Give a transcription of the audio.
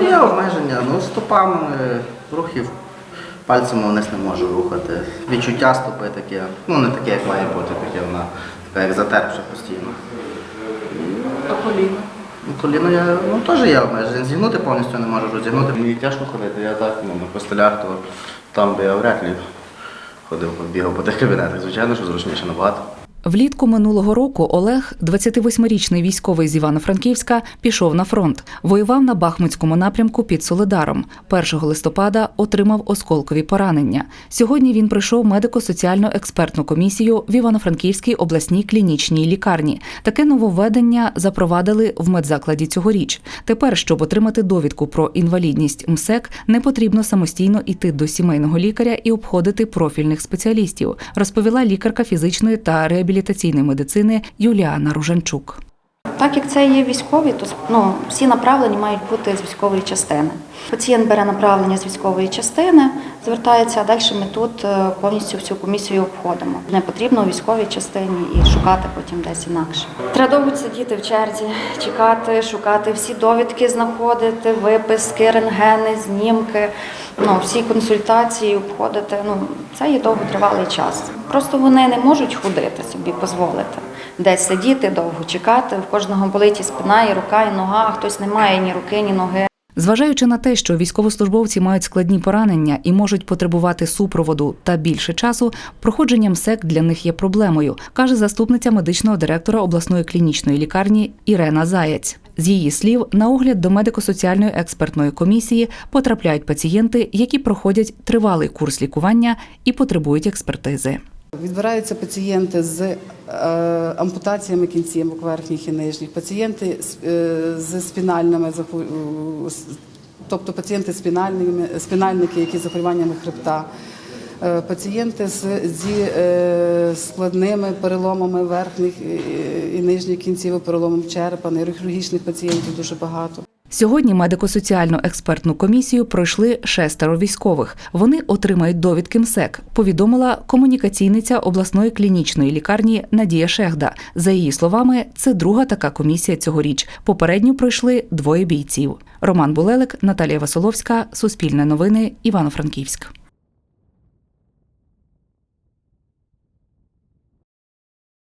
Ну, є обмеження, ну, стопами, рухів пальцями вниз не можу рухати. Відчуття стопи таке, ну не таке, як має бути, таке вона така як затерпша постійно. А коліно? Ну, коліно я ну, теж є обмеження. Зігнути повністю не можу розігнути. Мені тяжко ходити, я так ну, на постелях, то там би я вряд ли ходив, бігав по тих кабінетах. Звичайно, що зручніше набагато. Влітку минулого року Олег, 28-річний військовий з Івано-Франківська, пішов на фронт. Воював на Бахмутському напрямку під Солидаром. 1 листопада отримав осколкові поранення. Сьогодні він пройшов медико-соціальну експертну комісію в Івано-Франківській обласній клінічній лікарні. Таке нововведення запровадили в медзакладі цьогоріч. Тепер, щоб отримати довідку про інвалідність МСЕК, не потрібно самостійно йти до сімейного лікаря і обходити профільних спеціалістів, розповіла лікарка фізичної та реабілітаційної медицини Юліана Ружанчук. Так як це є військові, то ну, всі направлення мають бути з військової частини. Пацієнт бере направлення з військової частини, звертається, а далі ми тут е, повністю всю комісію обходимо. Не потрібно у військовій частині і шукати потім десь інакше. Треба довго сидіти в черзі, чекати, шукати всі довідки, знаходити, виписки, рентгени, знімки, ну, всі консультації обходити. Ну, це є довготривалий час. Просто вони не можуть ходити собі, дозволити. Десь сидіти, довго чекати. В кожного болить і спина, і рука, і нога, а хтось не має ні руки, ні ноги. Зважаючи на те, що військовослужбовці мають складні поранення і можуть потребувати супроводу та більше часу, проходження МСЕК для них є проблемою, каже заступниця медичного директора обласної клінічної лікарні Ірена Заєць. З її слів, на огляд до медико-соціальної експертної комісії потрапляють пацієнти, які проходять тривалий курс лікування і потребують експертизи. Відбираються пацієнти з е, ампутаціями кінцівок верхніх і нижніх, пацієнти з, е, спінальними тобто пацієнти з спінальними, спінальники, які з захворюваннями хребта, е, пацієнти зі складними переломами верхніх і- нижніх кінцівок, переломом черепа, нейрохірургічних пацієнтів дуже багато. Сьогодні медико-соціальну експертну комісію пройшли шестеро військових. Вони отримають довідки МСЕК, повідомила комунікаційниця обласної клінічної лікарні Надія Шехда. За її словами, це друга така комісія цьогоріч. Попередню пройшли двоє бійців. Роман Булелик, Наталія Василовська, Суспільне новини, Івано-Франківськ.